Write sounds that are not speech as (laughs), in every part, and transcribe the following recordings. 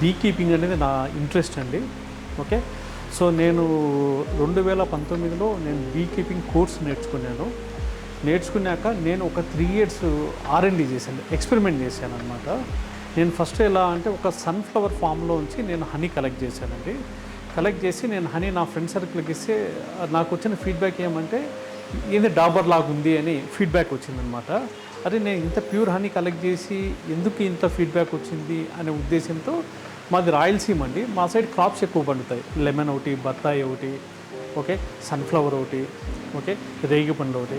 Be keeping అనేది నా interest అండి. ఓకే సో నేను రెండు వేల పంతొమ్మిదిలో నేను బీ కీపింగ్ కోర్స్ నేర్చుకున్నాను. నేర్చుకున్నాక నేను ఒక త్రీ ఇయర్స్ ఆర్ఎండి చేశాను ఎక్స్పెరిమెంట్ చేశాను. అనమాట నేను ఫస్ట్ ఎలా అంటే ఒక సన్ఫ్లవర్ ఫామ్లో ఉంచి నేను హనీ కలెక్ట్ చేశానండి. కలెక్ట్ చేసి నేను హనీ నా ఫ్రెండ్ సర్కిల్కి ఇస్తే నాకు వచ్చిన ఫీడ్బ్యాక్ ఏమంటే ఇది డాబర్ లాగా ఉంది అని ఫీడ్బ్యాక్ వచ్చిందనమాట అరే నేను ఇంత ప్యూర్ హనీ కలెక్ట్ చేసి ఎందుకు ఇంత ఫీడ్బ్యాక్ వచ్చింది? అనే ఉద్దేశంతో మాది రాయలసీమ అండి. మా సైడ్ క్రాప్స్ ఎక్కువ పండుతాయి. లెమన్ ఒకటి బత్తాయి ఒకటి ఓకే? సన్ఫ్లవర్ ఒకటి ఓకే? రేగి పండు ఒకటి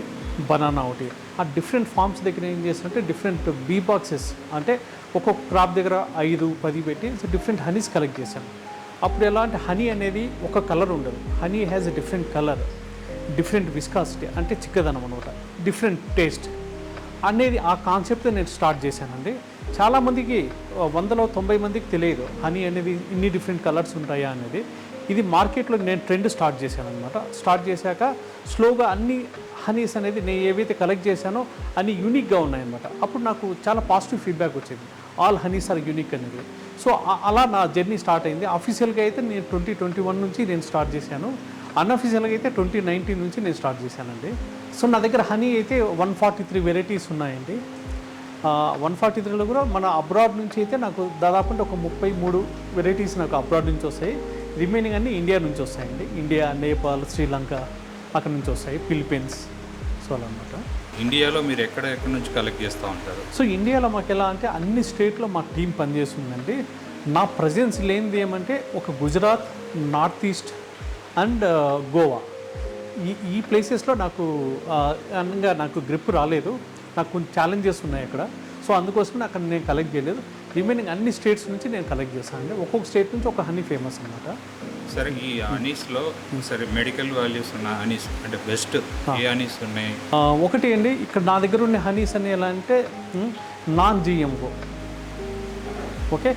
బనానా ఒకటి. ఆ డిఫరెంట్ ఫార్మ్స్ దగ్గర ఏం చేస్తుంటే డిఫరెంట్ బీ బాక్సెస్ అంటే ఒక్కొక్క క్రాప్ దగ్గర ఐదు పది పెట్టి డిఫరెంట్ హనీస్ కలెక్ట్ చేశాను అప్పుడు ఎలా అంటే హనీ అనేది ఒక కలర్ ఉండదు. Honey has a different colour different viscosity అంటే చిక్కదనం అనమాట. డిఫరెంట్ టేస్ట్ అనేది ఆ కాన్సెప్ట్ నేను స్టార్ట్ చేశానండి. చాలామందికి వందలో తొంభై మందికి తెలియదు హనీ అనేది ఇన్ని డిఫరెంట్ కలర్స్ ఉంటాయా అనేది. ఇది మార్కెట్లో నేను ట్రెండ్ స్టార్ట్ చేశాను అనమాట స్టార్ట్ చేశాక స్లోగా అన్ని హనీస్ అనేది నేను ఏవైతే కలెక్ట్ చేశానో అన్ని యూనిక్గా ఉన్నాయన్నమాట. అప్పుడు నాకు చాలా పాజిటివ్ ఫీడ్బ్యాక్ వచ్చింది. ఆల్ హనీస్ ఆర్ యూనిక్ అనేది. సో అలా నా జర్నీ స్టార్ట్ అయింది. అఫీషియల్గా అయితే నేను ట్వంటీ ట్వంటీ వన్ నుంచి నేను స్టార్ట్ చేశాను. అన్అఫీషియల్గా అయితే ట్వంటీ నైన్టీన్ నుంచి నేను స్టార్ట్ చేశానండి. సో నా దగ్గర హనీ అయితే వన్ ఫార్టీ త్రీ వెరైటీస్ ఉన్నాయండి. వన్ ఫార్టీ త్రీలో కూడా మన అబ్రాడ్ నుంచి అయితే నాకు దాదాపు అంటే ఒక ముప్పై మూడు వెరైటీస్ నాకు అబ్రాడ్ నుంచి వస్తాయి. రిమైనింగ్ అన్నీ ఇండియా నుంచి వస్తాయండి. ఇండియా నేపాల్ శ్రీలంక అక్కడ నుంచి వస్తాయి. ఫిలిపీన్స్ సో అలా అనమాట ఇండియాలో మీరు ఎక్కడ ఎక్కడి నుంచి కలెక్ట్ చేస్తూ ఉంటారు? సో ఇండియాలో మాకు ఎలా అంటే అన్ని స్టేట్లో మా టీం పనిచేస్తుందండి. నా ప్రజెన్స్ లేనిది ఏమంటే ఒక Gujarat north east and Goa. ఈ ఈ ప్లేసెస్లో నాకు అనగా నాకు గ్రిప్ రాలేదు. నాకు కొన్ని ఛాలెంజెస్ ఉన్నాయి అక్కడ. సో అందుకోసం అక్కడ నేను కలెక్ట్ చేయలేదు. రిమైనింగ్ అన్ని స్టేట్స్ నుంచి నేను కలెక్ట్ చేస్తాను అండి ఒక్కొక్క స్టేట్ నుంచి ఒక హనీ ఫేమస్ అనమాట సరే ఈ హనీస్లో సరే మెడికల్ వాల్యూస్ ఉన్న హనీస్ అంటే బెస్ట్ ఏ హనీస్ ఉన్నాయి? ఒకటి అండి ఇక్కడ నా దగ్గర ఉన్న హనీస్ అని ఎలా అంటే నాన్ జిఎంఓ ఓకే?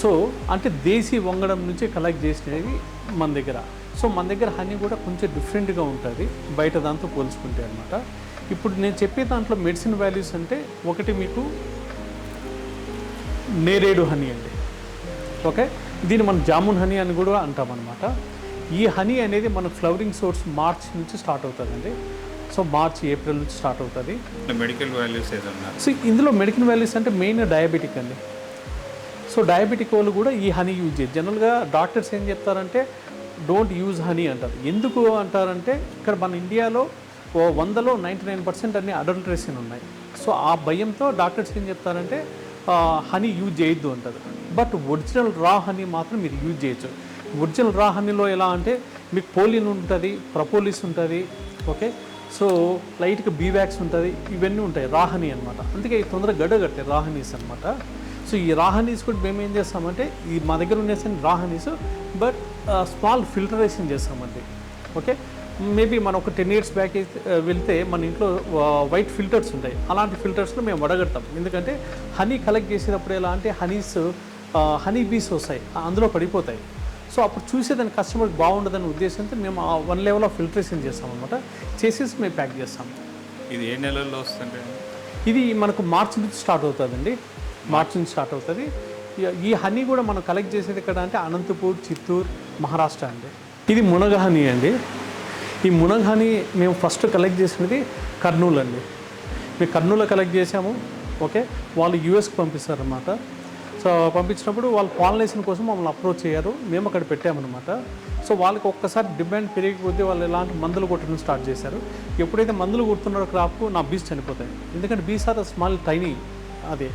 సో అంటే దేశీ వంగడం నుంచి కలెక్ట్ చేసినవి మన దగ్గర. సో మన దగ్గర హనీ కూడా కొంచెం డిఫరెంట్గా ఉంటుంది. బయట దాంతో పోల్చుకుంటే అనమాట ఇప్పుడు నేను చెప్పే దాంట్లో మెడిసిన్ వాల్యూస్ అంటే ఒకటి మీకు నేరేడు హనీ అండి. ఓకే దీన్ని మనం జామున్ హనీ అని కూడా అంటాం అనమాట ఈ హనీ అనేది మన ఫ్లవరింగ్ సోర్స్ మార్చ్ నుంచి స్టార్ట్ అవుతుందండి. సో మార్చ్ ఏప్రిల్ నుంచి స్టార్ట్ అవుతుంది. మెడికల్ వాల్యూస్ ఏదన్నా? సో ఇందులో మెడికల్ వాల్యూస్ అంటే మెయిన్ డయాబెటిక్ అండి. సో డయాబెటిక్ వాళ్ళు కూడా ఈ హనీ యూజ్ చేయరు జనరల్గా డాక్టర్స్ ఏం చెప్తారంటే డోంట్ యూజ్ హనీ అంటారు. ఎందుకు అంటారంటే ఇక్కడ మన ఇండియాలో ఓ వందలో నైంటీ నైన్ పర్సెంట్ అన్ని అడల్ట్రేషన్ ఉన్నాయి. సో ఆ భయంతో డాక్టర్స్ ఏం చెప్తారంటే హనీ యూజ్ చేయొద్దు అంటారు. బట్ ఒరిజినల్ రా హనీ మాత్రం మీరు యూజ్ చేయొచ్చు. ఒరిజినల్ రా హనీలో ఎలా అంటే మీకు పోలిన్ ఉంటుంది ప్రపోలిస్ ఉంటుంది ఓకే? సో లైట్గా బీవ్యాక్స్ ఉంటుంది ఇవన్నీ ఉంటాయి రాహని అనమాట అందుకే ఈ తొందరగా గడ్డ కడతాయి రాహనీస్ అనమాట సో ఈ రాహనీస్ కూడా మేము ఏం చేస్తామంటే ఈ మా దగ్గర ఉండేసిన raw honeys but small filtration చేస్తామండి. ఓకే? మేబీ మనం ఒక టెన్ ఇయర్స్ బ్యాక్ వెళ్తే మన ఇంట్లో వైట్ ఫిల్టర్స్ ఉంటాయి. అలాంటి ఫిల్టర్స్లో మేము వడగడతాం. ఎందుకంటే హనీ కలెక్ట్ చేసేటప్పుడు ఎలా అంటే హనీస్ హనీ బీస్ వస్తాయి. అందులో పడిపోతాయి. సో అప్పుడు చూసేదాన్ని కస్టమర్కి బాగుండదనే ఉద్దేశంతో మేము ఆ వన్ లెవెల్ ఆఫ్ ఫిల్టరేషన్ చేస్తాం అనమాట చేసేసి మేము ప్యాక్ చేస్తాం. ఇది ఏ నెలల్లో వస్తుంది ఇది మనకు మార్చి నుంచి స్టార్ట్ అవుతుందండి. మార్చి నుంచి స్టార్ట్ అవుతుంది. ఈ- ఈ హనీ కూడా మనం కలెక్ట్ చేసేది ఎక్కడ అంటే అనంతపూర్ చిత్తూరు మహారాష్ట్ర అండి. ఇది మునగ హనీ అండి. ఈ మునగాని మేము ఫస్ట్ కలెక్ట్ చేసినది కర్నూలు అండి మేము కర్నూలు కలెక్ట్ చేసాము ఓకే వాళ్ళు యూఎస్కి పంపిస్తారనమాట సో పంపించినప్పుడు వాళ్ళు పాలినేషన్ కోసం మమ్మల్ని అప్రోచ్ అయ్యారు మేము అక్కడ పెట్టామన్నమాట. సో వాళ్ళకి ఒక్కసారి డిమాండ్ పెరిగిపోతే వాళ్ళు ఎలాంటి మందులు కొట్టడం స్టార్ట్ చేశారు. ఎప్పుడైతే మందులు కొడుతున్నారో క్రాప్కు నా బీస్ చనిపోతాయి. ఎందుకంటే బీస్ ఆర్ స్మాల్ టైనీ అదే.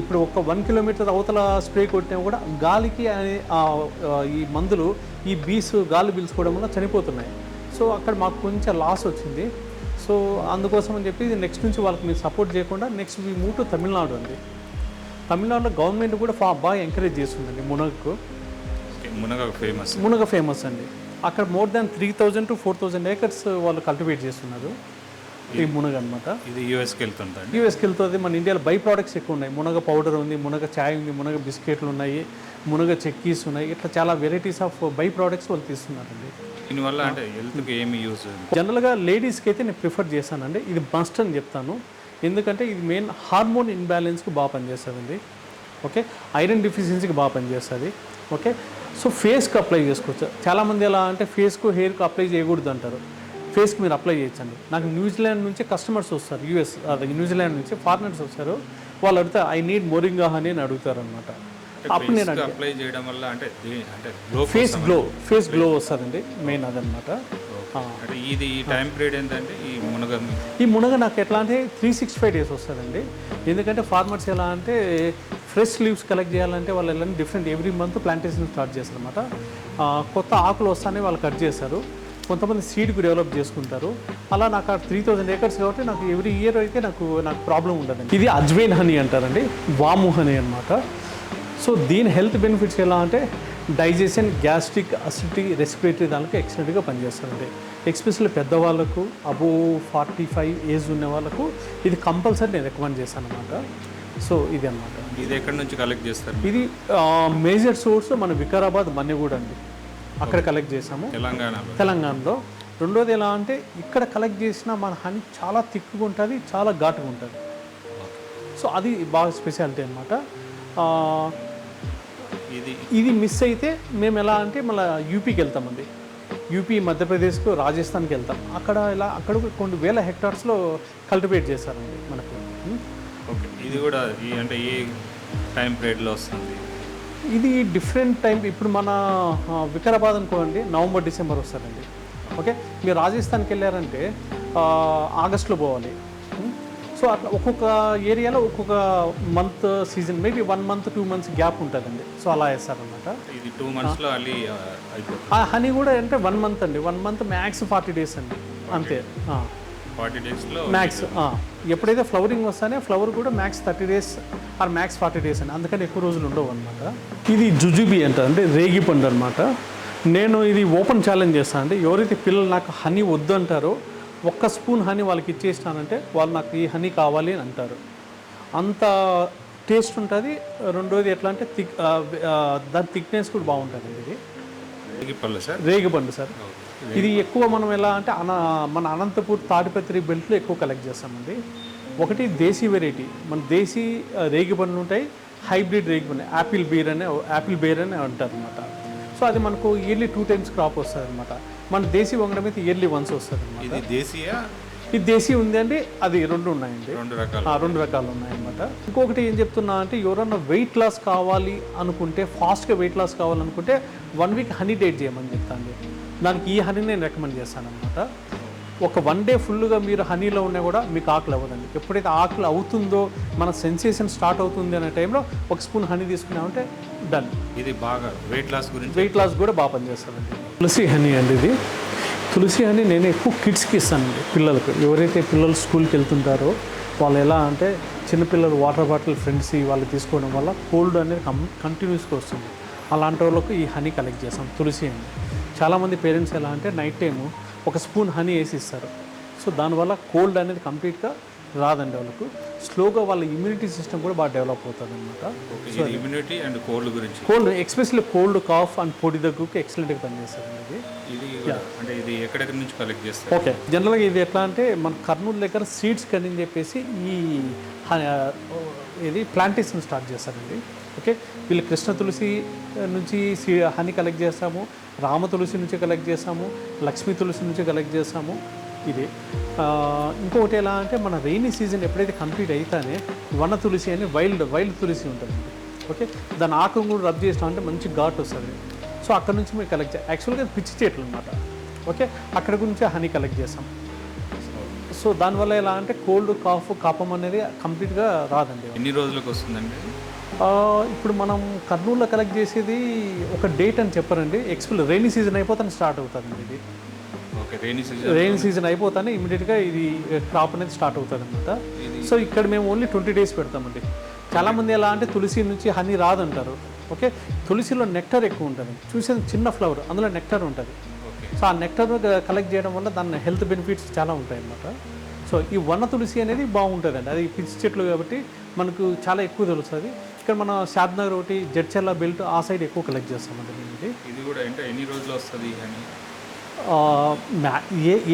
ఇప్పుడు ఒక వన్ కిలోమీటర్ అవతల స్ప్రే కొట్టినా కూడా గాలికి ఈ మందులు ఈ బీస్ గాలి పీల్చుకోవడం వల్ల చనిపోతున్నాయి. సో అక్కడ మాకు కొంచెం లాస్ వచ్చింది. సో అందుకోసం అని చెప్పి నెక్స్ట్ నుంచి వాళ్ళకి మీరు సపోర్ట్ చేయకుండా నెక్స్ట్ మీ మూవ్ టు తమిళనాడు అండి. తమిళనాడులో గవర్నమెంట్ కూడా ఫా బాగా ఎంకరేజ్ చేస్తుందండి మునగకు. మునగ ఫేమస్ మునగ ఫేమస్ అండి. అక్కడ more than three thousand to four thousand acres వాళ్ళు కల్టివేట్ చేస్తున్నారు. ఈ మునగ అనమాట ఇది యూఎస్కి వెళ్తుందండి యూఎస్కి వెళ్తుంది. మన ఇండియాలో బై ప్రోడక్ట్స్ ఎక్కువ ఉన్నాయి మునగ పౌడర్ ఉంది మునగ ఛాయ్ ఉంది మునగ బిస్కెట్లు ఉన్నాయి మునగ చెక్కీస్ ఉన్నాయి. ఇట్లా చాలా వెరైటీస్ ఆఫ్ బై ప్రోడక్ట్స్ వాళ్ళు తీస్తున్నారండి. దీనివల్ల అంటే హెల్త్కి ఏమి యూజ్ జనరల్గా లేడీస్కి అయితే నేను ప్రిఫర్ చేశానండి. ఇది మస్ట్ అని చెప్తాను. ఎందుకంటే ఇది మెయిన్ హార్మోన్ ఇన్బ్యాలెన్స్కి బాగా పనిచేస్తుందండి. ఓకే? ఐరన్ డిఫిషియన్సీకి బాగా పనిచేస్తుంది. ఓకే? సో ఫేస్కి అప్లై చేసుకోవచ్చు. చాలామంది ఎలా అంటే ఫేస్కు హెయిర్కి అప్లై చేయకూడదు అంటారు. ఫేస్కి మీరు అప్లై చేయొచ్చండి. నాకు న్యూజిలాండ్ నుంచి కస్టమర్స్ వస్తారు యూఎస్ అదే న్యూజిలాండ్ నుంచి ఫారినర్స్ వస్తారు. వాళ్ళు అడిగితే ఐ నీడ్ మోరింగా అని అడుగుతారు అనమాట అప్పుడు నేను అప్లై చేయడం వల్ల అంటే ఫేస్ గ్లో ఫేస్ గ్లో వస్తుందండి మెయిన్ అదనమాట ఇది ఈ టైం పీరియడ్ ఏంటంటే ఈ మునగ ఈ మునగ నాకు ఎట్లా అంటే త్రీ సిక్స్టీ ఫైవ్ డేస్ వస్తుందండి. ఎందుకంటే ఫార్మర్స్ ఎలా అంటే ఫ్రెష్ లీవ్స్ కలెక్ట్ చేయాలంటే వాళ్ళు ఎలా different every month plantation start చేస్తారు అనమాట కొత్త ఆకులు వస్తానే వాళ్ళు కట్ చేస్తారు. కొంతమంది సీడ్కి డెవలప్ చేసుకుంటారు. అలా నాకు త్రీ థౌజండ్ ఏకర్స్ కాబట్టి నాకు ఎవ్రీ ఇయర్ అయితే నాకు నాకు ప్రాబ్లం ఉండదండి. ఇది అజ్వైన్ హనీ అంటారండి. వాము హనీ అనమాట సో దీని హెల్త్ బెనిఫిట్స్ ఎలా అంటే డైజెషన్ గ్యాస్ట్రిక్ అసిడిటీ రెస్పిరేటరీ దానికి ఎక్సలెంట్గా పనిచేస్తుందండి ఎక్స్పెషల్లీ పెద్దవాళ్ళకు అబో ఫార్టీ ఫైవ్ ఏజ్ ఉన్న వాళ్ళకు ఇది కంపల్సరీ నేను రికమెండ్ చేశాను అనమాట సో ఇది అనమాట ఇది ఎక్కడి నుంచి కలెక్ట్ చేస్తారు? ఇది మేజర్ సోర్స్ మన వికారాబాద్ మన్నెగూడ అండి. అక్కడ కలెక్ట్ చేసాము తెలంగాణలో. తెలంగాణలో. రెండోది ఎలా అంటే ఇక్కడ కలెక్ట్ చేసిన మన హనీ చాలా థిక్గా ఉంటుంది చాలా ఘాటుగా ఉంటుంది. సో అది బాగా స్పెషాలిటీ అనమాట ఇది. ఇది మిస్ అయితే మేము ఎలా అంటే మళ్ళీ యూపీకి వెళ్తామండి యూపీ మధ్యప్రదేశ్కు రాజస్థాన్కి వెళ్తాం. అక్కడ ఇలా అక్కడ కొన్ని వేల హెక్టార్స్లో కల్టివేట్ చేస్తారండి మనకు? ఓకే ఇది కూడా అంటే ఏ టైం పీరియడ్లో వస్తుంది. ఇది డిఫరెంట్ టైం ఇప్పుడు మన వికారాబాద్ అనుకోండి నవంబర్ డిసెంబర్ వస్తారండి. ఓకే? మీరు రాజస్థాన్కి వెళ్ళారంటే ఆగస్ట్లో పోవాలి? సో అట్లా ఒక్కొక్క ఏరియాలో ఒక్కొక్క month season maybe one month two months gap ఉంటుందండి. సో అలా వేస్తారనమాట ఇది టూ మంత్స్లో హనీ కూడా అంటే వన్ మంత్ అండి. One month max forty days అండి. అంతే. ఫార్టీ డేస్లో మ్యాక్స్ ఎప్పుడైతే ఫ్లవరింగ్ వస్తానే ఫ్లవర్ కూడా max thirty days or max forty days అండి అందుకని ఎక్కువ రోజులు ఉండవు అనమాట ఇది జుజుబి అంట అంటే రేగి పండు అనమాట నేను ఇది ఓపెన్ ఛాలెంజ్ చేస్తాను అండి ఎవరైతే పిల్లలు నాకు హనీ వద్దు అంటారో ఒక్క స్పూన్ హనీ వాళ్ళకి ఇచ్చేస్తానంటే వాళ్ళు నాకు ఈ హనీ కావాలి అని అంటారు. అంత టేస్ట్ ఉంటుంది. రెండోది ఎట్లా అంటే థిక్ దాని థిక్నెస్ కూడా బాగుంటుందండి ఇది. పళ్ళు సార్? రేగిపండు సార్. ఇది ఎక్కువ మనం ఎలా అంటే అన మన అనంతపూర్ తాడిపత్రి బెల్ట్లో ఎక్కువ కలెక్ట్ చేస్తామండి. ఒకటి దేశీ వెరైటీ మన దేశీ ఆ, రేగిపండ్లు ఉంటాయి హైబ్రిడ్ రేగిపండు యాపిల్ బీర్ అనే యాపిల్ బేర్ అని అంటారు అనమాట సో అది మనకు ఇయర్లీ టూ టైమ్స్ క్రాప్ వస్తుంది అనమాట మన దేశీ వంగడం అయితే ఇయర్లీ వన్స్ వస్తుంది అనమాట ఇది దేశీయ? ఇది దేశీ ఉంది అండి అది రెండు ఉన్నాయండి. రెండు రకాలు. రెండు రకాలు ఉన్నాయన్నమాట. ఇంకొకటి ఏం చెప్తున్నా అంటే ఎవరన్నా వెయిట్ లాస్ కావాలి అనుకుంటే ఫాస్ట్గా వెయిట్ లాస్ కావాలనుకుంటే వన్ వీక్ హనీ డేట్ చేయమని చెప్తాను దానికి ఈ హనీ నేను రికమెండ్ చేస్తాను అనమాట ఒక వన్ డే ఫుల్గా మీరు హనీలో ఉన్నా కూడా మీకు ఆకలి అవ్వదండి. ఎప్పుడైతే ఆకలి అవుతుందో మన సెన్సేషన్ స్టార్ట్ అవుతుంది అనే టైంలో ఒక స్పూన్ హనీ తీసుకున్నామంటే డన్ ఇది బాగా వెయిట్ లాస్ గురించి. వెయిట్ లాస్ కూడా బాగా పనిచేస్తుందండి. తులసి హనీ అండి ఇది. తులసి హనీ నేను ఎక్కువ కిడ్స్కి ఇస్తానండి పిల్లలకు. ఎవరైతే పిల్లలు స్కూల్కి వెళ్తుంటారో వాళ్ళు ఎలా అంటే చిన్నపిల్లలు వాటర్ బాటిల్ ఫ్రెండ్స్ వాళ్ళు తీసుకోవడం వల్ల కోల్డ్ అనేది కం కంటిన్యూస్గా వస్తుంది. అలాంటి వాళ్ళకు ఈ హనీ కలెక్ట్ చేస్తాం తులసి హనీ చాలామంది పేరెంట్స్ ఎలా అంటే నైట్ టైము ఒక స్పూన్ హనీ వేసి ఇస్తారు. సో దానివల్ల కోల్డ్ అనేది కంప్లీట్గా రాదండి వాళ్ళకు. స్లోగా వాళ్ళ ఇమ్యూనిటీ సిస్టమ్ కూడా బాగా డెవలప్ అవుతుంది అనమాట ఇమ్యూనిటీ అండ్ కోల్డ్ గురించి. Cold especially cold cough and పొడి దగ్గుకి ఎక్సలెంట్గా పనిచేస్తుంది ఇది. ఇది అంటే ఇది ఎక్కడెక్కడి నుంచి కలెక్ట్ చేస్తారు? ఓకే జనరల్గా ఇది ఎట్లా అంటే మన కర్నూలు దగ్గర సీడ్స్ కని చెప్పేసి ఈ ఇది ప్లాంటేషన్ స్టార్ట్ చేస్తారండి. ఓకే? వీళ్ళు కృష్ణ తులసి నుంచి హనీ కలెక్ట్ చేస్తాము రామ తులసి నుంచి కలెక్ట్ చేస్తాము లక్ష్మీ తులసి నుంచి కలెక్ట్ చేస్తాము ఇది. ఇంకొకటి ఎలా అంటే మన రెయినీ సీజన్ ఎప్పుడైతే కంప్లీట్ అయితేనే వన తులసి అని వైల్డ్ వైల్డ్ తులసి ఉంటుంది. ఓకే? దాని ఆకును కూడా రబ్ చేసినాం అంటే మంచి ఘాట్ వస్తుంది. సో అక్కడ నుంచి మేము కలెక్ట్ చేయాలి యాక్చువల్గా పిచ్చి చెట్లు అనమాట ఓకే? అక్కడ గురించి హనీ కలెక్ట్ చేస్తాం. సో దానివల్ల ఎలా అంటే కోల్డ్ కాఫ్ కాపం అనేది కంప్లీట్గా రాదండి. ఎన్ని రోజులకు వస్తుందండి? ఇప్పుడు మనం కర్నూలులో కలెక్ట్ చేసేది ఒక డేట్ అని చెప్పారండి ఎక్స్పెల్ రైనీ సీజన్ అయిపోతానే స్టార్ట్ అవుతుందండి ఇది. ఓకే రైనీ సీజన్ అయిపోతానే ఇమీడియట్గా ఇది క్రాప్ అనేది స్టార్ట్ అవుతుంది అనమాట సో ఇక్కడ మేము ఓన్లీ ట్వంటీ డేస్ పెడతామండి. చాలామంది ఎలా అంటే తులసి నుంచి హనీ రాదంటారు. ఓకే తులసిలో నెక్టర్ ఎక్కువ ఉంటుంది. చూసేది చిన్న ఫ్లవర్ అందులో నెక్టర్ ఉంటుంది. సో ఆ నెక్టర్ కలెక్ట్ చేయడం వల్ల దాని హెల్త్ బెనిఫిట్స్ చాలా ఉంటాయి అన్నమాట సో ఈ వన్న తులసి అనేది బాగుంటుందండి. అది పిచ్చి చెట్లు కాబట్టి మనకు చాలా ఎక్కువ తెలుస్తుంది. ఇక్కడ మన షాద్నగర్ ఒకటి జడ్చర్ల బెల్ట్ ఆ సైడ్ ఎక్కువ కలెక్ట్ చేస్తామండి మేము ఇది. కూడా అంటే ఎన్ని రోజులు వస్తుంది అని?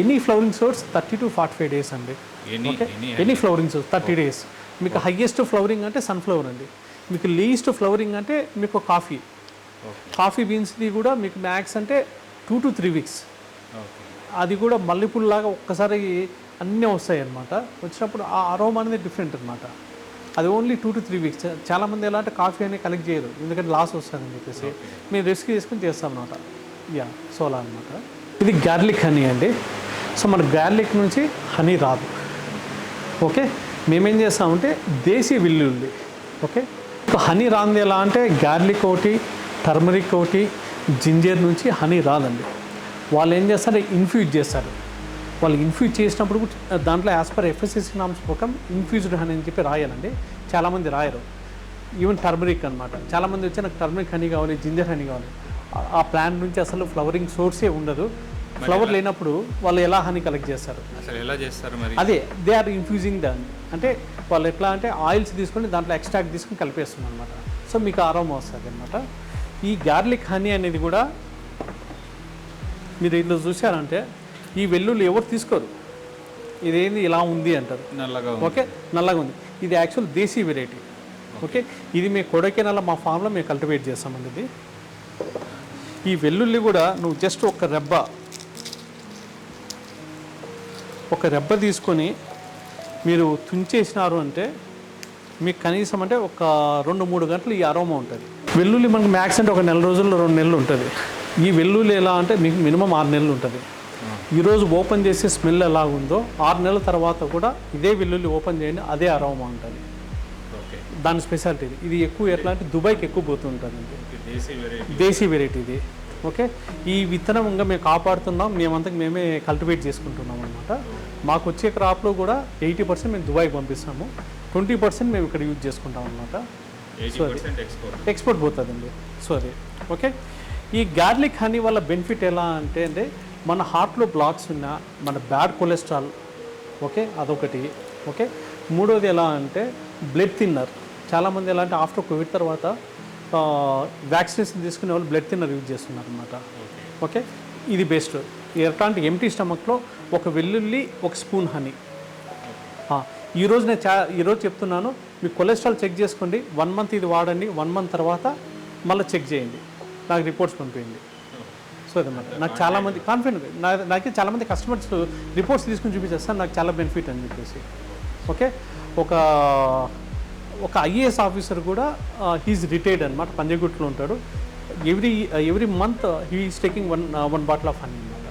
Any flowering source thirty to forty five days అండి. Any any flowering source thirty days మీకు హయ్యెస్ట్ ఫ్లవరింగ్ అంటే సన్ఫ్లవర్ అండి. మీకు లీస్ట్ ఫ్లవరింగ్ అంటే మీకు కాఫీ ఓకే కాఫీ బీన్స్ది కూడా మీకు మ్యాక్స్ అంటే two to three weeks okay అది కూడా మల్లెపూల్లాగా ఒక్కసారి అన్నీ వస్తాయి అన్నమాట వచ్చినప్పుడు ఆ అరోమా అనేది డిఫరెంట్ అనమాట అది only two to three weeks చాలామంది ఎలా అంటే కాఫీ అనేది కలెక్ట్ చేయరు. ఎందుకంటే లాస్ వస్తుందని చెప్పేసి. మేము రిస్క్ తీసుకుని చేస్తాం అనమాట యా సో అలా అనమాట ఇది గార్లిక్ హనీ అండి. సో మన గార్లిక్ నుంచి హనీ రాదు. ఓకే? మేమేం చేస్తామంటే దేశీ వెల్లుల్లి ఓకే? హనీ రాంది ఎలా అంటే గార్లిక్ ఒకటి టర్మరిక్ ఒకటి జింజర్ నుంచి హనీ రాదండి. వాళ్ళు ఏం చేస్తారు? ఇన్ఫ్యూజ్ చేస్తారు. వాళ్ళు ఇన్ఫ్యూజ్ చేసినప్పుడు దాంట్లో యాజ్ పర్ ఎఫ్ఎస్ఎస్సి నామ్స్ ప్రకారం ఇన్ఫ్యూజ్డ్ హనీ అని చెప్పి రాయాలండి. చాలామంది రాయరు. ఈవెన్ టర్మరిక్ అనమాట చాలామంది వచ్చి నాకు టర్మరిక్ హనీ కావాలి జింజర్ హనీ కావాలి. ఆ- ప్లాంట్ నుంచి అసలు ఫ్లవరింగ్ సోర్సే ఉండదు. ఫ్లవర్ లేనప్పుడు వాళ్ళు ఎలా హనీ కలెక్ట్ చేస్తారు? అసలు ఎలా చేస్తారు మరి? అదే దే ఆర్ ఇన్ఫ్యూజింగ్ దాన్ అంటే వాళ్ళు ఎట్లా అంటే ఆయిల్స్ తీసుకొని దాంట్లో ఎక్స్ట్రాక్ట్ తీసుకొని కలిపేస్తున్నారు అనమాట సో మీకు ఆరోమ వస్తుంది అనమాట ఈ గార్లిక్ హనీ అనేది కూడా మీరు ఇందులో చూసారంటే ఈ వెల్లుల్లి ఎవరు తీసుకోరు. ఇదేంది ఇలా ఉంది అంటారు. నల్లగా. ఓకే? నల్లగా ఉంది. ఇది యాక్చువల్ దేశీ వెరైటీ ఓకే. ఇది మేము కొడైకెనాల మా ఫామ్లో మేము కల్టివేట్ చేస్తామండి ఇది. ఈ వెల్లుల్లి కూడా నువ్వు జస్ట్ ఒక రెబ్బ ఒక రెబ్బ తీసుకొని మీరు తుంచేసినారు అంటే మీకు కనీసం అంటే ఒక రెండు మూడు గంటలు ఈ అరోమా ఉంటుంది. వెల్లుల్లి మనకు మ్యాక్స్ అంటే ఒక నెల రోజుల్లో రెండు నెలలు ఉంటుంది. ఈ వెల్లుల్లి ఎలా అంటే మీకు మినిమం ఆరు నెలలు ఉంటుంది. ఈరోజు ఓపెన్ చేసే స్మెల్ ఎలా ఉందో ఆరు నెలల తర్వాత కూడా ఇదే వెల్లుల్లి ఓపెన్ చేయండి అదే అరోమా ఉంటుంది. దాని స్పెషాలిటీ ఇది. ఇది ఎక్కువ ఎట్లా అంటే దుబాయ్కి ఎక్కువ పోతుంటుంది దేశీ వెరైటీ ఇది. ఓకే? ఈ విత్తనం ఇంకా మేము కాపాడుతున్నాం. మేమంతకు మేమే కల్టివేట్ చేసుకుంటున్నాం అనమాట మాకు వచ్చే క్రాప్లో కూడా ఎయిటీ పర్సెంట్ మేము దుబాయ్కి పంపిస్తాము. ట్వంటీ పర్సెంట్ మేము ఇక్కడ యూజ్ చేసుకుంటాం అనమాట పర్సెంట్ ఎక్స్పోర్ట్. ఎక్స్పోర్ట్ పోతుందండి. సో అది ఓకే? ఈ గార్లిక్ హనీ వల్ల బెనిఫిట్ ఎలా అంటే అంటే మన హార్ట్లో బ్లాక్స్ ఉన్న మన బ్యాడ్ కొలెస్ట్రాల్ ఓకే అదొకటి ఓకే మూడోది ఎలా అంటే బ్లడ్ థిన్నర్ చాలామంది ఎలా అంటే ఆఫ్టర్ కోవిడ్ తర్వాత వ్యాక్సినేషన్ తీసుకునే వాళ్ళు బ్లడ్ థిన్నర్ యూజ్ చేస్తున్నారు అనమాట ఓకే ఇది బెస్ట్ ఎట్లాంటి ఎంటీ స్టమక్లో ఒక వెల్లుల్లి ఒక స్పూన్ హనీ ఈరోజు నేను చా ఈరోజు చెప్తున్నాను మీ కొలెస్ట్రాల్ చెక్ చేసుకోండి. వన్ మంత్ ఇది వాడండి వన్ మంత్ తర్వాత మళ్ళీ చెక్ చేయండి. నాకు రిపోర్ట్స్ పంపించండి. సో అదన్నమాట నాకు చాలామంది కాన్ఫిడెంట్ నాకు చాలామంది కస్టమర్స్ రిపోర్ట్స్ తీసుకుని చూపించేస్తాను నాకు చాలా బెనిఫిట్ అని చెప్పేసి. ఓకే ఒక ఒక ఐఏఎస్ ఆఫీసర్ కూడా హీఈస్ రిటైర్డ్ అనమాట పంజగుట్లో ఉంటాడు. Every every month he is taking one one bottle of honey అనమాట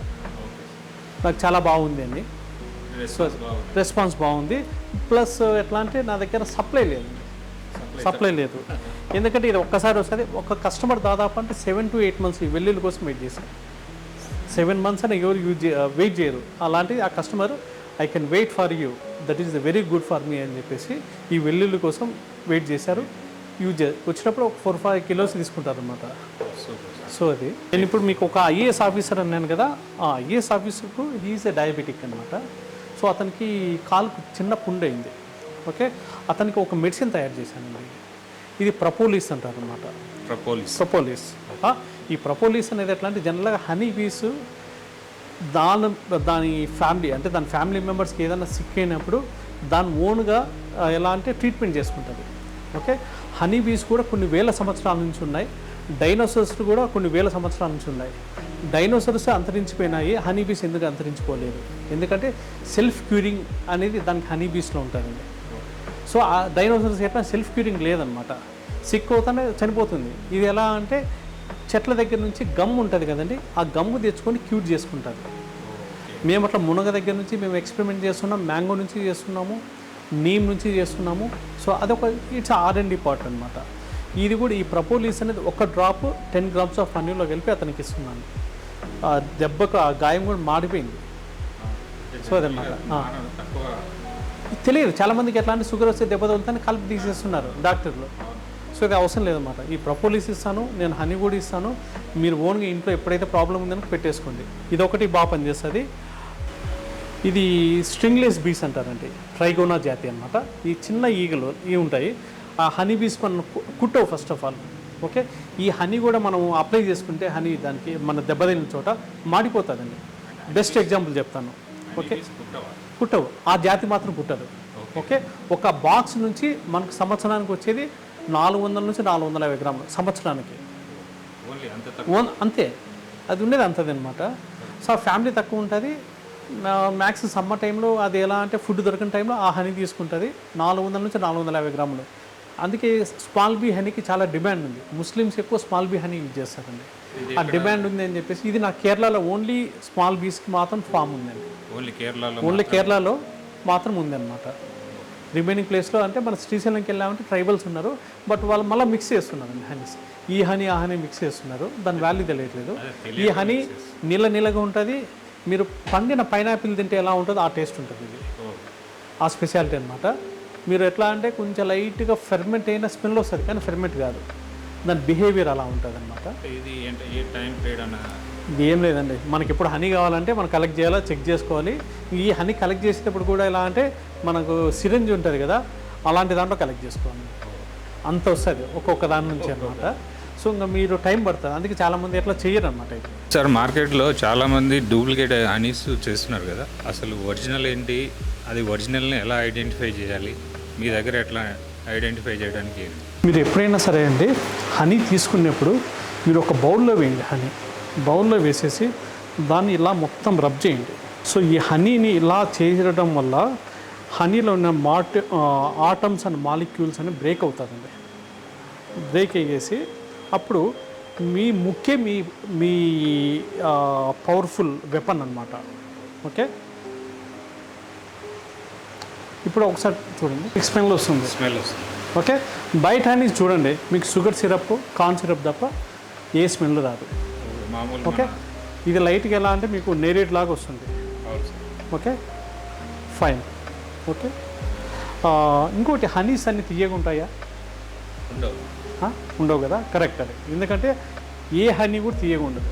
నాకు చాలా బాగుంది అండి. రెస్పాన్స్ బాగుంది. రెస్పాన్స్ బాగుంది. ప్లస్ ఎట్లా అంటే నా దగ్గర సప్లై లేదు. సప్లై లేదు. ఎందుకంటే ఇది ఒక్కసారి వస్తుంది. ఒక కస్టమర్ దాదాపు అంటే సెవెన్ టు ఎయిట్ మంత్స్ ఈ వెల్లుల్లి కోసం వెయిట్ చేశారు. సెవెన్ మంత్స్ అని ఎవరు యూజ్ వెయిట్ చేయరు. అలాంటిది ఆ customer I can wait for you. That is very good for me అని చెప్పేసి ఈ వెల్లుల్లి కోసం వెయిట్ చేశారు. యూజ్ చే వచ్చినప్పుడు ఒక ఫోర్ ఫైవ్ కిలోస్ తీసుకుంటారు అనమాట సో అది. నేను ఇప్పుడు మీకు ఒక ఐఏఎస్ ఆఫీసర్ అన్నాను కదా. ఆ ఐఏఎస్ ఆఫీసర్కు ఎ డయాబెటిక్ అనమాట సో అతనికి కాలుకు చిన్న పుండు అయింది ఓకే? అతనికి ఒక మెడిసిన్ తయారు చేశానండి ఇది ప్రపోలిస్ అంటారు అనమాట ప్రపోలిస్. ప్రపోలిస్. ఈ ప్రపోలిస్ అనేది ఎట్లా అంటే జనరల్గా హనీ బీస్ దాని దాని ఫ్యామిలీ అంటే దాని ఫ్యామిలీ మెంబర్స్కి ఏదైనా సిక్ అయినప్పుడు దాని ఓన్గా ఎలా అంటే ట్రీట్మెంట్ చేసుకుంటుంది. ఓకే? హనీ బీస్ కూడా కొన్ని వేల సంవత్సరాల నుంచి ఉన్నాయి. డైనోసర్స్ కూడా కొన్ని వేల సంవత్సరాల నుంచి ఉన్నాయి. డైనోసర్స్ అంతరించిపోయినాయి. హనీ బీస్ ఎందుకు అంతరించిపోలేదు? ఎందుకంటే సెల్ఫ్ క్యూరింగ్ అనేది దానికి హనీ బీస్లో ఉంటుందండి. సో ఆ డైనోసర్స్ ఎట్లా సెల్ఫ్ క్యూరింగ్ లేదనమాట సిక్ అవుతానే చనిపోతుంది. ఇది ఎలా అంటే చెట్ల దగ్గర నుంచి గమ్ ఉంటుంది కదండి ఆ గమ్ము తెచ్చుకొని క్యూర్ చేసుకుంటారు. మేము అట్లా మునగ దగ్గర నుంచి మేము ఎక్స్పెరిమెంట్ చేస్తున్నాం మ్యాంగో నుంచి చేస్తున్నాము నీమ్ నుంచి చేస్తున్నాము. సో అదొక ఇట్స్ ఆర్ అండ్ పార్ట్ అనమాట ఇది కూడా ఈ ప్రపోలీస్ అనేది ఒక డ్రాప్ టెన్ గ్రామ్స్ ఆఫ్ హనీలో కలిపి అతనికి ఇస్తున్నాను. ఆ దెబ్బకు ఆ గాయం కూడా మాడిపోయింది. సో అదనమాట తెలియదు. చాలామందికి ఎట్లాంటి షుగర్ వస్తే దెబ్బ తగులుతానే కలిపి తీసేస్తున్నారు డాక్టర్లు. సో ఇది అవసరం లేదన్నమాట. ఈ ప్రపోలిస్ ఇస్తాను నేను హనీ కూడా ఇస్తాను. మీరు ఓన్గా ఇంట్లో ఎప్పుడైతే ప్రాబ్లం ఉందని పెట్టేసుకోండి. ఇది ఒకటి బాగా పనిచేస్తుంది. ఇది స్ట్రింగ్లెస్ బీస్ అంటారండి. ట్రైగోనా జాతి అన్నమాట. ఈ చిన్న ఈగలు ఇవి ఉంటాయి. ఆ హనీ బీస్ మనం కుట్టవు ఫస్ట్ ఆఫ్ ఆల్. ఓకే? ఈ హనీ కూడా మనం అప్లై చేసుకుంటే హనీ దానికి మన దెబ్బతిన చోట మాడిపోతుందండి. బెస్ట్ ఎగ్జాంపుల్ చెప్తాను. ఓకే? పుట్టవా. ఆ జాతి మాత్రం కుట్టదు ఓకే. ఒక బాక్స్ నుంచి మనకు సంవత్సరానికి వచ్చేది నాలుగు వందల నుంచి నాలుగు వందల యాభై గ్రాములు సంవత్సరానికి. అంత తక్కువ. ఓన్ అంతే. అది ఉండేది అంతది అనమాట సో ఆ ఫ్యామిలీ తక్కువ ఉంటుంది. మ్యాక్స్ సమ్మర్ టైంలో అది ఎలా అంటే ఫుడ్ దొరికిన టైంలో ఆ హనీ తీసుకుంటుంది. నాలుగు వందల నుంచి నాలుగు వందల యాభై గ్రాములు. అందుకే స్మాల్ బీ హనీకి చాలా డిమాండ్ ఉంది. ముస్లిమ్స్ ఎక్కువ స్మాల్ బీ హనీ యూజ్ చేస్తారండి. ఆ డిమాండ్ ఉంది అని చెప్పేసి ఇది నా కేరళలో ఓన్లీ స్మాల్ బీస్కి మాత్రం ఫామ్ ఉందండి. ఓన్లీ కేరళలో ఓన్లీ కేరళలో మాత్రం ఉందన్నమాట. రిమైనింగ్ ప్లేస్లో అంటే మన శ్రీశైలంకి వెళ్ళామంటే ట్రైబల్స్ ఉన్నారు బట్ వాళ్ళు మళ్ళీ మిక్స్ చేస్తున్నారండి హనీస్ ఈ హనీ ఆ హనీ మిక్స్ చేస్తున్నారు. దాని వాల్యూ తెలియట్లేదు. ఈ హనీ నీళ్ళ నీళ్ళగా ఉంటుంది. మీరు పండిన పైనాపిల్ తింటే ఎలా ఉంటుందో ఆ టేస్ట్ ఉంటుంది ఇది. ఆ స్పెషాలిటీ అనమాట మీరు ఎట్లా అంటే కొంచెం లైట్గా ఫెర్మెంట్ అయిన స్మెల్ వస్తుంది కానీ ఫెర్మెంట్ కాదు. దాని బిహేవియర్ అలా ఉంటుంది అనమాట ఇది ఏంటి ఏ టైం పీరియడ్ అన్న? ఇది ఏం లేదండి. మనకి ఎప్పుడు హనీ కావాలంటే మనం కలెక్ట్ చేయాలా చెక్ చేసుకోవాలి. ఈ హనీ కలెక్ట్ చేసేటప్పుడు కూడా ఎలా అంటే మనకు సిరంజ్ ఉంటుంది కదా అలాంటి దాంట్లో కలెక్ట్ చేసుకోవాలి. అంత వస్తుంది ఒక్కొక్క దాని నుంచి అనమాట సో ఇంకా మీరు టైం పడుతుంది. అందుకే చాలామంది ఎట్లా చేయరు అనమాట సార్ మార్కెట్లో చాలామంది డూప్లికేట్ హనీస్ చేస్తున్నారు కదా. అసలు ఒరిజినల్ ఏంటి? అది ఒరిజినల్ని ఎలా ఐడెంటిఫై చేయాలి? మీ దగ్గర ఎట్లా ఐడెంటిఫై చేయడానికి ఏంటి మీరు ఎప్పుడైనా సరే అండి హనీ తీసుకునేప్పుడు మీరు ఒక బౌల్లో వేయండి హనీ. బౌల్లో వేసేసి దాన్ని ఇలా మొత్తం రబ్ చేయండి. సో ఈ హనీని ఇలా చేయడం వల్ల హనీలో ఉన్న మాట్ ఆటమ్స్ అండ్ మాలిక్యూల్స్ అని బ్రేక్ అవుతుందండి బ్రేక్ అయ్యేసి అప్పుడు మీ ముఖ్య మీ మీ పవర్ఫుల్ వెపన్ అనమాట ఓకే? ఇప్పుడు ఒకసారి చూడండి. స్మెల్ వస్తుంది. స్మెల్ వస్తుంది. ఓకే? బయట అని చూడండి. మీకు షుగర్ సిరప్ కార్న్ సిరప్ తప్ప ఏ స్మెల్ రాదు. ఓకే? ఇది లైట్గా ఎలా అంటే మీకు నేరేట్ లాగా వస్తుంది. ఓకే? ఫైన్. ఓకే? ఇంకోటి హనీస్ అన్ని తీయగా ఉంటాయా? ఉండవు. కదా? కరెక్ట్ అది. ఎందుకంటే ఏ హనీ కూడా తీయగా ఉండదు.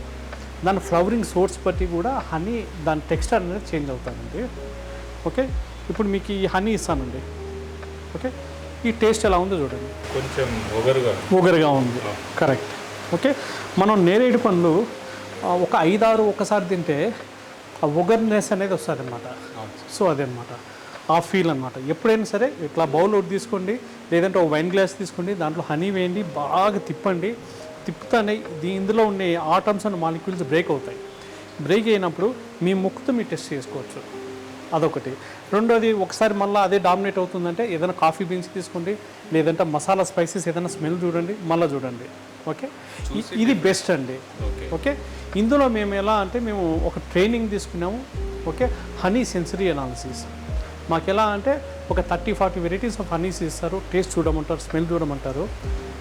దాని ఫ్లవరింగ్ సోర్స్ బట్టి కూడా హనీ దాని టెక్స్చర్ అనేది చేంజ్ అవుతుందండి ఓకే? ఇప్పుడు మీకు ఈ హనీ ఇస్తానండి. ఓకే? ఈ టేస్ట్ ఎలా ఉందో చూడండి. కొంచెం ఒగరుగా. ఒగరుగా ఉంది. కరెక్ట్ ఓకే మనం నేరేడు పండ్లు ఒక ఐదారు ఒకసారి తింటే ఆ ఒగర్నెస్ అనేది వస్తుంది అనమాట సో అదనమాట ఆ ఫీల్ అనమాట ఎప్పుడైనా సరే ఇట్లా బౌల్ ఒకటి తీసుకోండి లేదంటే ఒక వైన్ గ్లాస్ తీసుకోండి దాంట్లో హనీ వేయండి బాగా తిప్పండి. తిప్పుతానే ఇందులో ఉండే ఆటమ్స్ అండ్ మాలిక్యూల్స్ బ్రేక్ అవుతాయి. బ్రేక్ అయినప్పుడు మీ ముక్కుతో మీరు టెస్ట్ చేసుకోవచ్చు. అదొకటి. రెండోది ఒకసారి మళ్ళీ అదే డామినేట్ అవుతుందంటే ఏదైనా కాఫీ బీన్స్ తీసుకోండి లేదంటే మసాలా స్పైసెస్ ఏదైనా స్మెల్ చూడండి మళ్ళీ చూడండి. ఓకే? ఇది బెస్ట్ అండి. ఓకే. ఓకే? ఇందులో మేము ఎలా అంటే మేము ఒక ట్రైనింగ్ తీసుకున్నాము. ఓకే? Honey sensory analysis. మాకు ఎలా అంటే ఒక thirty forty varieties of honeys ఇస్తారు. టేస్ట్ చూడమంటారు స్మెల్ చూడమంటారు.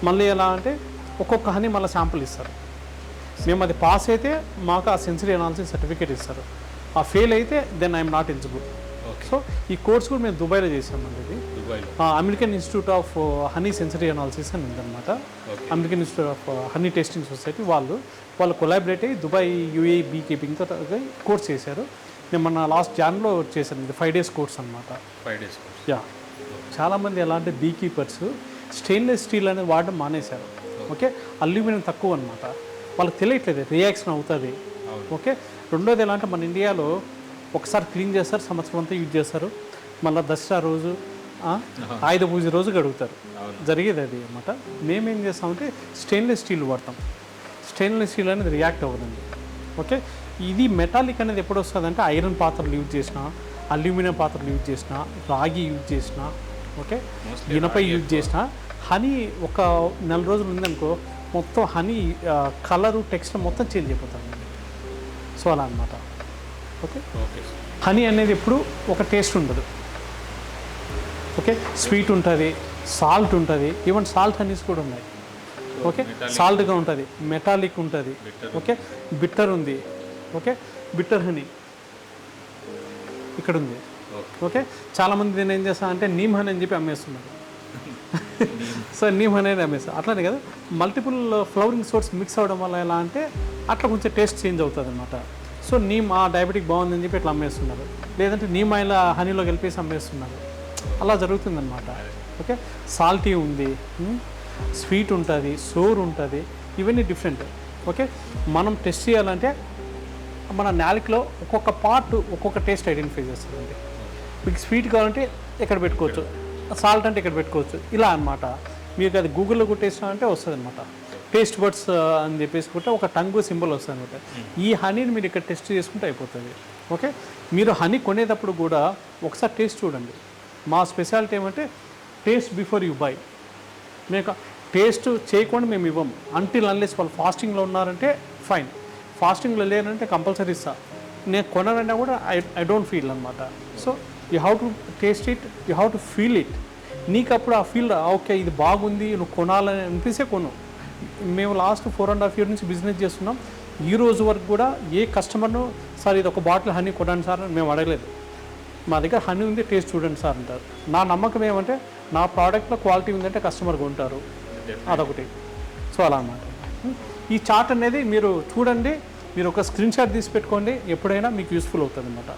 మళ్ళీ ఎలా అంటే ఒక్కొక్క హనీ మళ్ళీ శాంపుల్ ఇస్తారు. మేము అది పాస్ అయితే మాకు ఆ సెన్సరీ అనాలిసిస్ సర్టిఫికేట్ ఇస్తారు. ఆ ఫెయిల్ అయితే then I'm not eligible so ఈ కోర్స్ కూడా మేము దుబాయ్లో చేసామండి ఇది. American institute of honey sensory analysis అని ఉందన్నమాట. American institute of honey testing society వాళ్ళు వాళ్ళు కొలాబరేట్ అయ్యి దుబాయ్ యూఏ బీ కీపింగ్తో కోర్స్ చేశారు. నేను మన లాస్ట్ జాన్లో చేశాను ఇది ఫైవ్ డేస్ కోర్స్ అనమాట ఫైవ్ డేస్ యా చాలామంది ఎలా అంటే బీ కీపర్స్ స్టెయిన్లెస్ స్టీల్ అనేది వాడడం మానేశారు. ఓకే అల్యూమినియం తక్కువ అనమాట వాళ్ళకి తెలియట్లేదు రియాక్షన్ అవుతుంది. ఓకే? రెండోది ఎలా అంటే మన ఇండియాలో ఒకసారి క్లీన్ చేస్తారు సంవత్సరం అంతా యూజ్ చేస్తారు. మళ్ళీ దసరా రోజు ఆయుధ పూజ రోజు గడుగుతారు. జరిగేది అది అనమాట మేమేం చేస్తామంటే స్టెయిన్లెస్ స్టీల్ వాడతాం. స్టెయిన్లెస్ స్టీల్ అనేది రియాక్ట్ అవ్వదండి. ఓకే? ఇది మెటాలిక్ అనేది ఎప్పుడు వస్తుంది అంటే ఐరన్ పాత్రలు యూజ్ చేసిన అల్యూమినియం పాత్రలు యూజ్ చేసిన రాగి యూజ్ చేసిన ఓకే? ఇనపై యూజ్ చేసిన హనీ ఒక నెల రోజులు ఉందనుకో మొత్తం హనీ కలరు టెక్స్చర్ మొత్తం చేంజ్ అయిపోతుంది. సో అలా అనమాట ఓకే హనీ అనేది ఎప్పుడు ఒక టేస్ట్ ఉండదు. ఓకే? స్వీట్ ఉంటుంది సాల్ట్ ఉంటుంది ఈవెన్ సాల్ట్ హనీస్ కూడా ఉన్నాయి. ఓకే? సాల్ట్గా ఉంటుంది మెటాలిక్ ఉంటుంది. ఓకే? బిట్టర్ ఉంది. ఓకే? Bitter honey. ఇక్కడ ఉంది. ఓకే. చాలామంది దీన్ని ఏం చేస్తా అంటే నీమ్ హనీ అని చెప్పి అమ్మేస్తున్నారు. (laughs) సో నీమ్ హనీ అనేది అమ్మేస్తారు. అట్లానే కదా? మల్టిపుల్ ఫ్లవరింగ్ సోర్స్ మిక్స్ అవ్వడం వల్ల ఎలా అంటే అట్లా కొంచెం టేస్ట్ చేంజ్ అవుతుంది అనమాట సో నీమ్ ఆ డయాబెటిక్ బాగుందని చెప్పి ఇట్లా అమ్మేస్తున్నారు. లేదంటే నీమ్ ఆయిల్ హనీలో కలిపేసి అమ్మేస్తున్నారు. అలా జరుగుతుందన్నమాట. ఓకే సాల్టీ ఉంది స్వీట్ ఉంటుంది సోర్ ఉంటుంది ఇవన్నీ డిఫరెంట్ ఓకే మనం టెస్ట్ చేయాలంటే మన నాలుకలో ఒక్కొక్క పార్ట్ ఒక్కొక్క టేస్ట్ ఐడెంటిఫై చేస్తుందండి మీకు స్వీట్ కావాలంటే ఇక్కడ పెట్టుకోవచ్చు? సాల్ట్ అంటే ఇక్కడ పెట్టుకోవచ్చు? ఇలా అన్నమాట. మీకు అది గూగుల్లో కొట్టేసినా అంటే వస్తుంది అనమాట టేస్ట్ బర్డ్స్ అని చెప్పేసి కొట్టే ఒక టంగు సింబల్ వస్తుంది అనమాట. ఈ హనీని మీరు ఇక్కడ టెస్ట్ చేసుకుంటే అయిపోతుంది. ఓకే? మీరు హనీ కొనేటప్పుడు కూడా ఒకసారి టేస్ట్ చూడండి. మా స్పెషాలిటీ ఏమంటే టేస్ట్ బిఫోర్ యూ బై. మీకు టేస్ట్ చేయకుండా మేము ఇవ్వం. అంటిల్ అన్లెస్ వాళ్ళు ఫాస్టింగ్లో ఉన్నారంటే ఫైన్. ఫాస్టింగ్లో లేరంటే కంపల్సరీ ఇస్తా. నేను కొనాలన్నా కూడా ఐ ఐ డోంట్ ఫీల్ అనమాట. So you have to taste it you have to feel it. నీకు అప్పుడు ఆ ఫీల్ ఓకే ఇది బాగుంది నువ్వు కొనాలని అనిపిస్తే కొను. మేము last four and half year నుంచి బిజినెస్ చేస్తున్నాం. ఈ రోజు వరకు కూడా ఏ కస్టమర్ను సార్ ఇది ఒక బాటిల్ హనీ కొనండి సార్ అని మేము అడగలేదు. మా దగ్గర హనీ ఉంది టేస్ట్ చూడండి సార్ అంటారు. నా నమ్మకం ఏమంటే నా ప్రోడక్ట్లో క్వాలిటీ ఉందంటే కస్టమర్ కొంటారు. అదొకటి. సో అలా అనమాట ఈ చార్ట్ అనేది మీరు చూడండి మీరు ఒక స్క్రీన్ షాట్ తీసి పెట్టుకోండి ఎప్పుడైనా మీకు యూస్ఫుల్ అవుతుంది అనమాట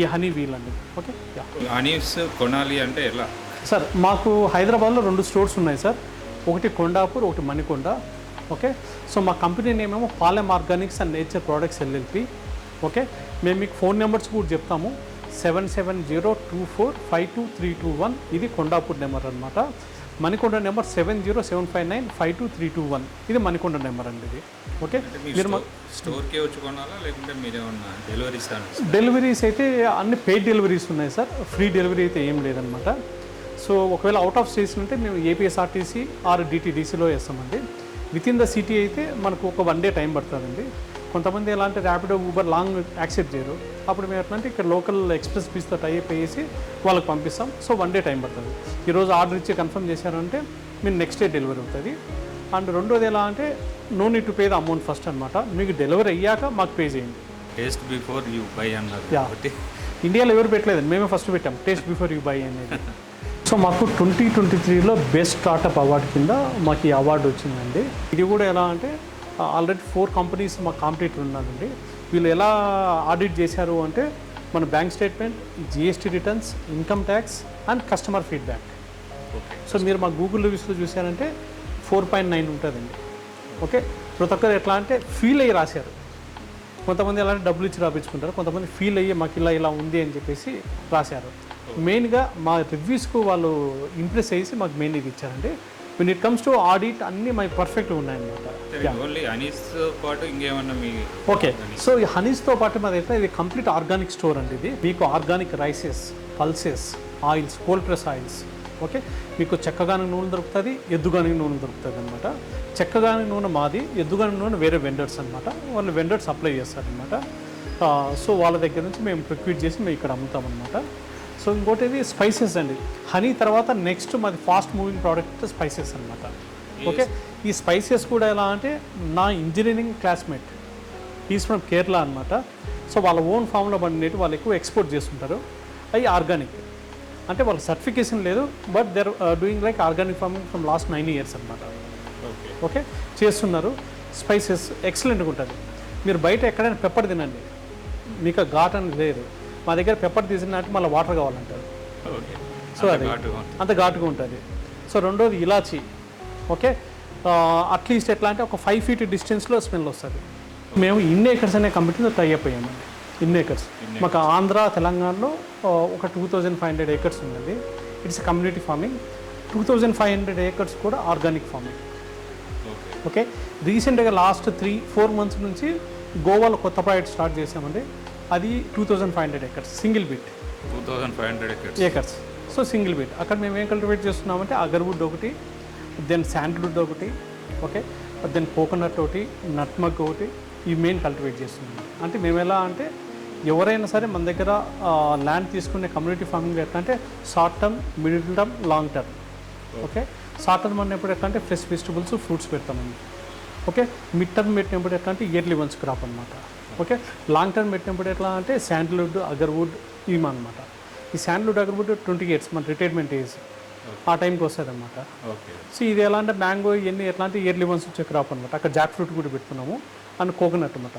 ఈ హనీ వీల్ అనేది ఓకే హనీస్ కొనాలి అంటే ఎలా? సార్ మాకు హైదరాబాద్లో రెండు స్టోర్స్ ఉన్నాయి సార్. ఒకటి కొండాపూర్ ఒకటి మణికొండ. ఓకే? సో మా కంపెనీ నేమ్ ఏమో Palem organics and nature products LLP. Okay? మేము మీకు ఫోన్ నెంబర్స్ కూడా చెప్తాము. Seven seven zero two four five two three two one. ఇది కొండాపూర్ నెంబర్ అనమాట Manikonda number seven zero seven five nine five two three two one. ఇది Manikonda number అండి ఇది. Okay? మీరు స్టోర్కే వచ్చి కొనాలా? లేకుంటే మీరేమన్నా డెలివరీ ఇస్తాను డెలివరీస్ అయితే అన్ని పెయిడ్ డెలివరీస్ ఉన్నాయి సార్. ఫ్రీ డెలివరీ అయితే ఏం లేదనమాట సో ఒకవేళ అవుట్ ఆఫ్ స్టేషన్ ఉంటే మేము ఏపీఎస్ఆర్టీసీ ఆర్ డిటీడీసీలో వేస్తామండి. విత్ ఇన్ ద సిటీ అయితే మనకు ఒక వన్ డే టైం పడుతుందండి. కొంతమంది ఎలా అంటే ర్యాపిడో ఊబర్ లాంగ్ యాక్సెప్ట్ చేయరు. అప్పుడు మేము ఎట్లా అంటే ఇక్కడ లోకల్ ఎక్స్ప్రెస్ ఫీస్తో టైప్ వేసి వాళ్ళకి పంపిస్తాం. సో వన్ డే టైం పడుతుంది. ఈరోజు ఆర్డర్ ఇచ్చి కన్ఫర్మ్ చేశారంటే మీరు నెక్స్ట్ డే డెలివరీ అవుతుంది. అండ్ రెండోది ఎలా అంటే no need to pay the amount first అనమాట మీకు డెలివరీ అయ్యాక మాకు పే చేయండి. టేస్ట్ బిఫోర్ యూ బై అన్నారు. కాబట్టి. ఇండియాలో ఎవరు పెట్టలేదు మేమే ఫస్ట్ పెట్టాం. టేస్ట్ బిఫోర్ యూ బై అనేది. (laughs) సో మాకు ట్వంటీ ట్వంటీ త్రీలో బెస్ట్ స్టార్టప్ అవార్డు కింద మాకు ఈ అవార్డు వచ్చిందండి. ఇది కూడా ఎలా అంటే ఆల్రెడీ ఫోర్ కంపెనీస్ మా కాంపిటేటర్ ఉన్నారండి. వీళ్ళు ఎలా ఆడిట్ చేశారు అంటే మన bank statement GST returns income tax and customer feedback. So మీరు మా గూగుల్ రివ్యూస్లో చూసారంటే ఫోర్ పాయింట్ నైన్ ఉంటుందండి. ఓకే? ప్రతి ఒక్కరు ఎట్లా అంటే ఫీల్ అయ్యి రాశారు. కొంతమంది ఎలా అంటే డబ్బులు ఇచ్చి రాపించుకుంటారు కొంతమంది ఫీల్ అయ్యి మాకు ఇలా ఇలా ఉంది అని చెప్పేసి రాశారు. మెయిన్గా మా రివ్యూస్కు వాళ్ళు ఇంప్రెస్ చేసి మాకు మెయిన్ ఇది ఇచ్చారండి. When it comes to audit అన్నీ మాకు పర్ఫెక్ట్గా ఉన్నాయన్నమాట. మీ ఓకే సో ఈ హనీస్తో పాటు మాది అయితే ఇది కంప్లీట్ ఆర్గానిక్ స్టోర్ అండి ఇది. మీకు organic rices pulses oils cold press oils okay మీకు చెక్కగాని నూనె దొరుకుతుంది ఎద్దుగాని నూనె దొరుకుతుంది అనమాట చెక్కగాని నూనె మాది ఎద్దుగాని నూనె వేరే వెండర్స్ అనమాట వాళ్ళు వెండర్స్ సప్లై చేస్తారనమాట సో వాళ్ళ దగ్గర నుంచి మేము ప్రొక్యూట్ చేసి మేము ఇక్కడ అమ్ముతామన్నమాట. సో ఇంకోటి ఇది స్పైసెస్ అండి. హనీ తర్వాత నెక్స్ట్ మాది ఫాస్ట్ మూవింగ్ ప్రోడక్ట్ స్పైసెస్ అనమాట ఓకే ఈ స్పైసెస్ కూడా ఎలా అంటే నా engineering classmate is from Kerala అనమాట సో వాళ్ళ ఓన్ ఫామ్లో పండినట్టు వాళ్ళు ఎక్కువ ఎక్స్పోర్ట్ చేస్తుంటారు. అవి ఆర్గానిక్ అంటే వాళ్ళకి సర్టిఫికేషన్ లేదు but they're doing like organic farming from last nine years అనమాట ఓకే ఓకే చేస్తున్నారు. స్పైసెస్ ఎక్సలెంట్గా ఉంటుంది. మీరు బయట ఎక్కడైనా పెప్పర్ తినండి. మీకు ఘాట్ అనేది లేదు. మా దగ్గర పెప్పర్ తీసినట్టు మళ్ళీ వాటర్ కావాలంటారు. ఓకే. సో అది. అంత ఘాటుగా ఉంటుంది. సో రెండోది ఇలాచి. ఓకే అట్లీస్ట్ ఎట్లా అంటే ఒక ఫైవ్ ఫీట్ డిస్టెన్స్లో స్మెల్ వస్తుంది. మేము ఇన్ ఏకర్స్ అనే కంపెనీతో టై అయిపోయామండి ఇన్ ఏకర్స్ మాకు ఆంధ్ర తెలంగాణలో ఒక two thousand five hundred acres ఉందండి. It's community farming two thousand five hundred acres కూడా ఆర్గానిక్ ఫార్మింగ్ ఓకే ఓకే రీసెంట్గా లాస్ట్ త్రీ ఫోర్ మంత్స్ నుంచి గోవాలో కొత్త ప్రాజెక్ట్ స్టార్ట్ చేసామండి అది two thousand five hundred acres single bit. Two thousand five hundred acres. Acres so single bit. అక్కడ మేము ఏం కల్టివేట్ చేస్తున్నామంటే అగర్వుడ్ ఒకటి దెన్ శాండ్వుడ్ ఒకటి ఓకే? దెన్ కోకోనట్ ఒకటి నట్మగ్ ఒకటి ఈ మెయిన్ కల్టివేట్ చేస్తున్నాం. అంటే మేము ఎలా అంటే ఎవరైనా సరే మన దగ్గర ల్యాండ్ తీసుకునే కమ్యూనిటీ ఫార్మింగ్ ఎట్లా అంటే short term middle term long term. Okay? Short term అన్నప్పుడు ఎట్లా అంటే ఫ్రెష్ వెజిటబుల్స్ ఫ్రూట్స్ పెడతామండి ఓకే? మిడ్ టర్మ్ పెట్టినప్పుడు ఎట్లా అంటే ఇయర్లీ వన్స్ క్రాప్ అనమాట ఓకే? లాంగ్ టర్మ్ పెట్టినప్పుడు ఎట్లా అంటే శాండ్వుడ్ అగర్వుడ్ ఇవి అనమాట ఈ శాండ్వుడ్ అగర్వుడ్ ట్వంటీ ఇయర్స్ మన రిటైర్మెంట్ ఏజ్ ఆ టైంకి వస్తుంది అనమాట ఓకే. సో ఇది ఎలా అంటే మ్యాంగో ఇవన్నీ ఎట్లా అంటే ఇయర్లీ వన్స్ వచ్చే క్రాప్ అనమాట అక్కడ జాక్ ఫ్రూట్ కూడా పెడుతున్నాము అండ్ కోకోనట్ అనమాట